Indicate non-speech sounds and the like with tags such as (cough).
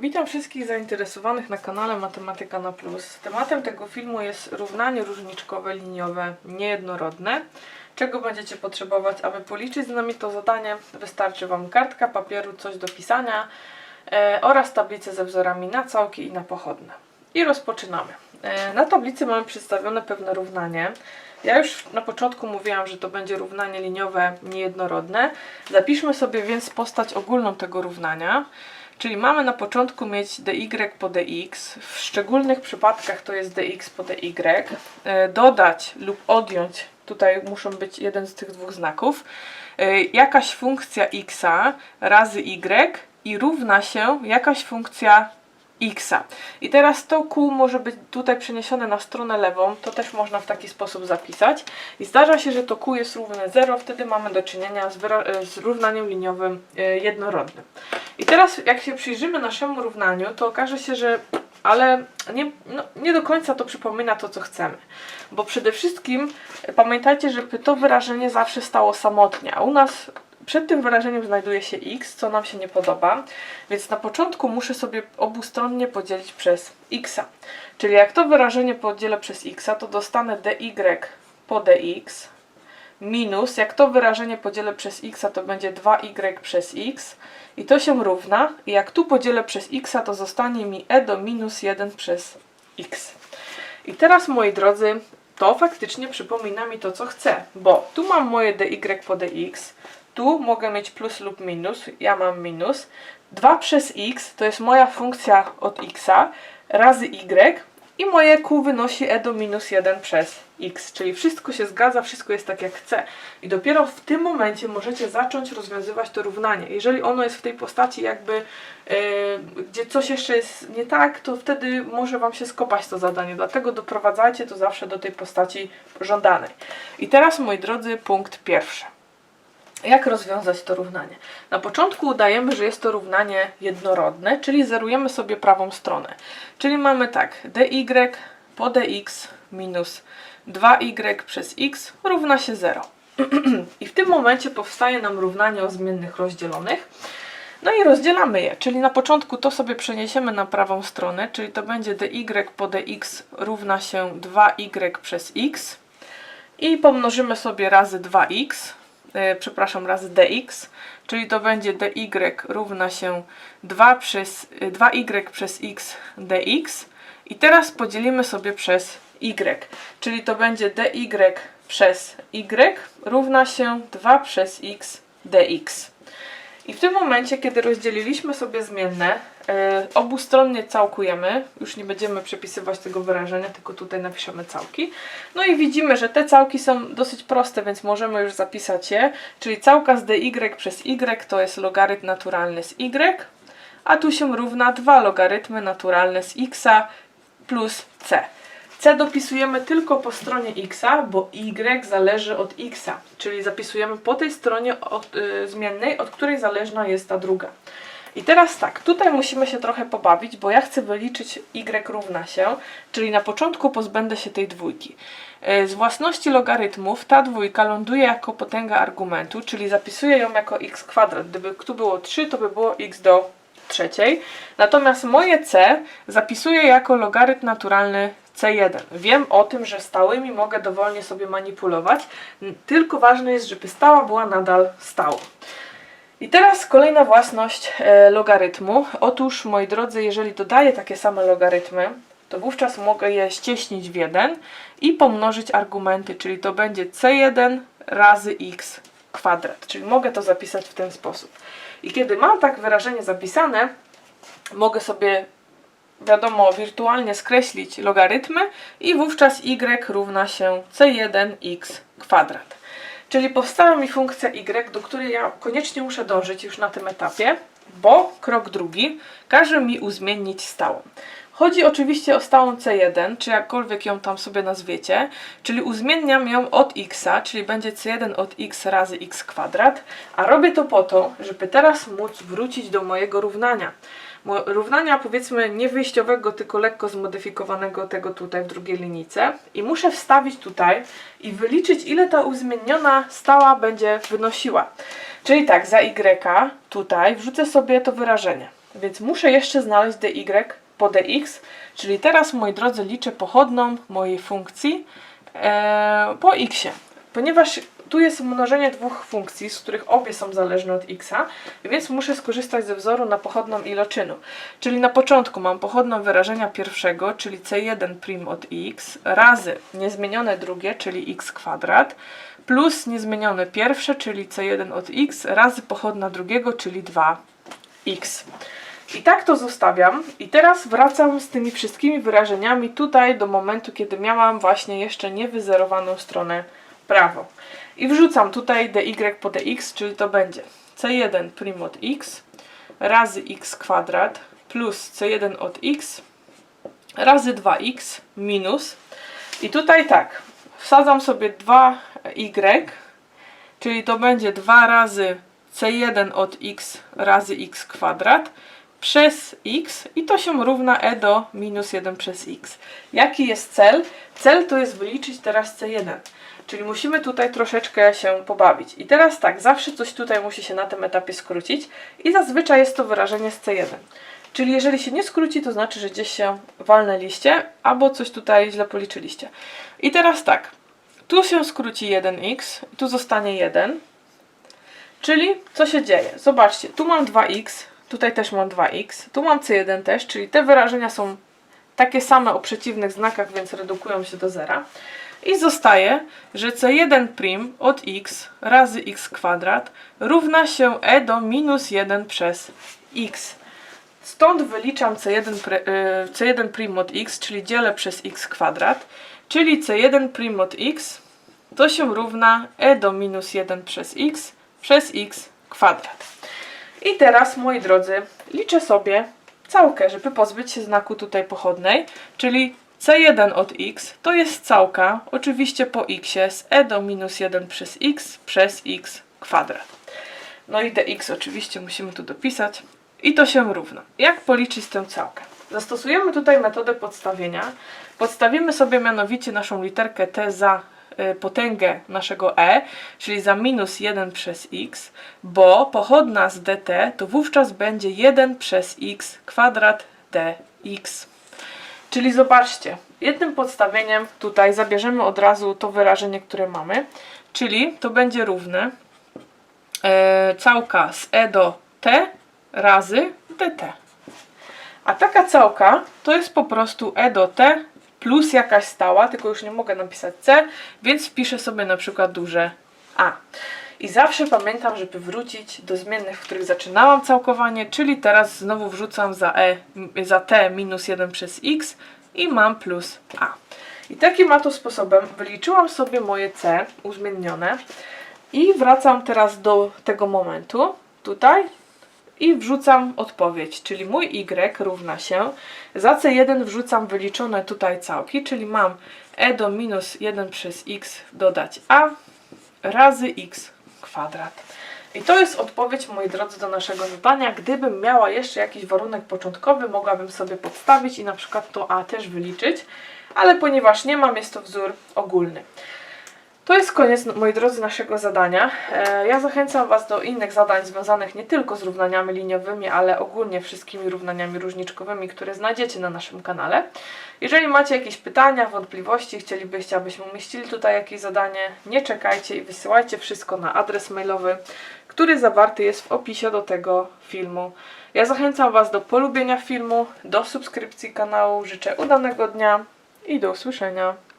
Witam wszystkich zainteresowanych na kanale Matematyka na Plus. Tematem tego filmu jest równanie różniczkowe liniowe niejednorodne. Czego będziecie potrzebować, aby policzyć z nami to zadanie? Wystarczy Wam kartka papieru, coś do pisania e, oraz tablice ze wzorami na całki i na pochodne. I rozpoczynamy. E, na tablicy mamy przedstawione pewne równanie. Ja już na początku mówiłam, że to będzie równanie liniowe niejednorodne. Zapiszmy sobie więc postać ogólną tego równania. Czyli mamy na początku mieć dy po dx, w szczególnych przypadkach to jest dx po dy, e, dodać lub odjąć, tutaj muszą być jeden z tych dwóch znaków, e, jakaś funkcja x razy y i równa się jakaś funkcja x. I teraz to q może być tutaj przeniesione na stronę lewą, to też można w taki sposób zapisać. I zdarza się, że to q jest równe 0, wtedy mamy do czynienia z, wyra- z równaniem liniowym e, jednorodnym. I teraz jak się przyjrzymy naszemu równaniu, to okaże się, że ale nie, no, nie do końca to przypomina to, co chcemy. Bo przede wszystkim e, pamiętajcie, żeby to wyrażenie zawsze stało samotnie, a u nas przed tym wyrażeniem znajduje się x, co nam się nie podoba, więc na początku muszę sobie obustronnie podzielić przez x. Czyli jak to wyrażenie podzielę przez x, to dostanę dy po dx minus, jak to wyrażenie podzielę przez x, to będzie 2y przez x i to się równa. I jak tu podzielę przez x, to zostanie mi e do minus 1 przez x. I teraz, moi drodzy, to faktycznie przypomina mi to, co chcę, bo tu mam moje dy po dx, tu mogę mieć plus lub minus, ja mam minus. 2 przez x to jest moja funkcja od x razy y i moje q wynosi e do minus 1 przez x, czyli wszystko się zgadza, wszystko jest tak jak chcę. I dopiero w tym momencie możecie zacząć rozwiązywać to równanie. Jeżeli ono jest w tej postaci jakby, yy, gdzie coś jeszcze jest nie tak, to wtedy może Wam się skopać to zadanie. Dlatego doprowadzajcie to zawsze do tej postaci żądanej. I teraz, moi drodzy, punkt pierwszy. Jak rozwiązać to równanie? Na początku udajemy, że jest to równanie jednorodne, czyli zerujemy sobie prawą stronę. Czyli mamy tak, dy po dx minus 2y przez x równa się 0. (clears throat) I w tym momencie powstaje nam równanie o zmiennych rozdzielonych. No i rozdzielamy je, czyli na początku to sobie przeniesiemy na prawą stronę, czyli to będzie dy po dx równa się 2y przez x i pomnożymy sobie razy 2x, yy, przepraszam, razy dx, czyli to będzie dy równa się 2 przez, yy, 2y przez x dx i teraz podzielimy sobie przez y, czyli to będzie dy przez y równa się 2 przez x dx. I w tym momencie, kiedy rozdzieliliśmy sobie zmienne, e, obustronnie całkujemy, już nie będziemy przepisywać tego wyrażenia, tylko tutaj napiszemy całki. No i widzimy, że te całki są dosyć proste, więc możemy już zapisać je, czyli całka z dy przez y to jest logarytm naturalny z y, a tu się równa dwa logarytmy naturalne z x plus c. C dopisujemy tylko po stronie x, bo y zależy od x, czyli zapisujemy po tej stronie od, y, zmiennej, od której zależna jest ta druga. I teraz tak, tutaj musimy się trochę pobawić, bo ja chcę wyliczyć y równa się, czyli na początku pozbędę się tej dwójki. Y, z własności logarytmów ta dwójka ląduje jako potęga argumentu, czyli zapisuję ją jako x kwadrat. Gdyby tu było 3, to by było x do trzeciej. Natomiast moje c zapisuję jako logarytm naturalny C1. Wiem o tym, że stałymi mogę dowolnie sobie manipulować, tylko ważne jest, żeby stała była nadal stałą. I teraz kolejna własność e, logarytmu. Otóż, moi drodzy, jeżeli dodaję takie same logarytmy, to wówczas mogę je ścieśnić w jeden i pomnożyć argumenty, czyli to będzie c1 razy x kwadrat. Czyli mogę to zapisać w ten sposób. I kiedy mam tak wyrażenie zapisane, mogę sobie wiadomo, wirtualnie skreślić logarytmy i wówczas y równa się c1x kwadrat. Czyli powstała mi funkcja y, do której ja koniecznie muszę dążyć już na tym etapie, bo krok drugi każe mi uzmiennić stałą. Chodzi oczywiście o stałą C1, czy jakkolwiek ją tam sobie nazwiecie, czyli uzmienniam ją od x, czyli będzie C1 od x razy x kwadrat, a robię to po to, żeby teraz móc wrócić do mojego równania równania powiedzmy nie wyjściowego, tylko lekko zmodyfikowanego tego tutaj w drugiej linijce i muszę wstawić tutaj i wyliczyć ile ta uzmieniona stała będzie wynosiła. Czyli tak, za y tutaj wrzucę sobie to wyrażenie. więc muszę jeszcze znaleźć dy po dx, czyli teraz, moi drodzy, liczę pochodną mojej funkcji e, po x. Ponieważ tu jest mnożenie dwóch funkcji, z których obie są zależne od x, więc muszę skorzystać ze wzoru na pochodną iloczynu. Czyli na początku mam pochodną wyrażenia pierwszego, czyli c1 prim od x, razy niezmienione drugie, czyli x kwadrat, plus niezmienione pierwsze, czyli c1 od x, razy pochodna drugiego, czyli 2x. I tak to zostawiam. I teraz wracam z tymi wszystkimi wyrażeniami tutaj do momentu, kiedy miałam właśnie jeszcze niewyzerowaną stronę prawą. I wrzucam tutaj dy po dx, czyli to będzie c1 prim od x razy x kwadrat plus c1 od x razy 2x minus. I tutaj tak, wsadzam sobie 2y, czyli to będzie 2 razy c1 od x razy x kwadrat przez x i to się równa e do minus 1 przez x. Jaki jest cel? Cel to jest wyliczyć teraz c1. Czyli musimy tutaj troszeczkę się pobawić. I teraz tak, zawsze coś tutaj musi się na tym etapie skrócić i zazwyczaj jest to wyrażenie z C1. Czyli jeżeli się nie skróci, to znaczy, że gdzieś się walnęliście albo coś tutaj źle policzyliście. I teraz tak, tu się skróci 1x, tu zostanie 1. Czyli co się dzieje? Zobaczcie, tu mam 2x, tutaj też mam 2x, tu mam C1 też, czyli te wyrażenia są takie same o przeciwnych znakach, więc redukują się do zera. I zostaje, że c1' prim od x razy x kwadrat równa się e do minus 1 przez x. Stąd wyliczam c1, e, c1 prim od x, czyli dzielę przez x kwadrat, czyli c1 prim od x to się równa e do minus 1 przez x przez x kwadrat. I teraz, moi drodzy, liczę sobie całkę, żeby pozbyć się znaku tutaj pochodnej, czyli C1 od x to jest całka, oczywiście po x z e do minus 1 przez x przez x kwadrat. No i dx oczywiście musimy tu dopisać i to się równa. Jak policzyć tę całkę? Zastosujemy tutaj metodę podstawienia. Podstawimy sobie mianowicie naszą literkę t za potęgę naszego e, czyli za minus 1 przez x, bo pochodna z dt to wówczas będzie 1 przez x kwadrat dx. Czyli zobaczcie, jednym podstawieniem tutaj zabierzemy od razu to wyrażenie, które mamy, czyli to będzie równe e, całka z e do t razy dt. A taka całka to jest po prostu e do t plus jakaś stała, tylko już nie mogę napisać c, więc wpiszę sobie na przykład duże a. I zawsze pamiętam, żeby wrócić do zmiennych, w których zaczynałam całkowanie, czyli teraz znowu wrzucam za, e, za t minus 1 przez x i mam plus a. I takim oto sposobem wyliczyłam sobie moje c uzmiennione i wracam teraz do tego momentu, tutaj, i wrzucam odpowiedź, czyli mój y równa się, za c1 wrzucam wyliczone tutaj całki, czyli mam e do minus 1 przez x dodać a razy x kwadrat. I to jest odpowiedź, moi drodzy, do naszego zadania. Gdybym miała jeszcze jakiś warunek początkowy, mogłabym sobie podstawić i na przykład to a też wyliczyć, ale ponieważ nie mam, jest to wzór ogólny. To jest koniec, moi drodzy, naszego zadania. E, ja zachęcam Was do innych zadań związanych nie tylko z równaniami liniowymi, ale ogólnie wszystkimi równaniami różniczkowymi, które znajdziecie na naszym kanale. Jeżeli macie jakieś pytania, wątpliwości, chcielibyście, abyśmy umieścili tutaj jakieś zadanie, nie czekajcie i wysyłajcie wszystko na adres mailowy, który zawarty jest w opisie do tego filmu. Ja zachęcam Was do polubienia filmu, do subskrypcji kanału. Życzę udanego dnia i do usłyszenia.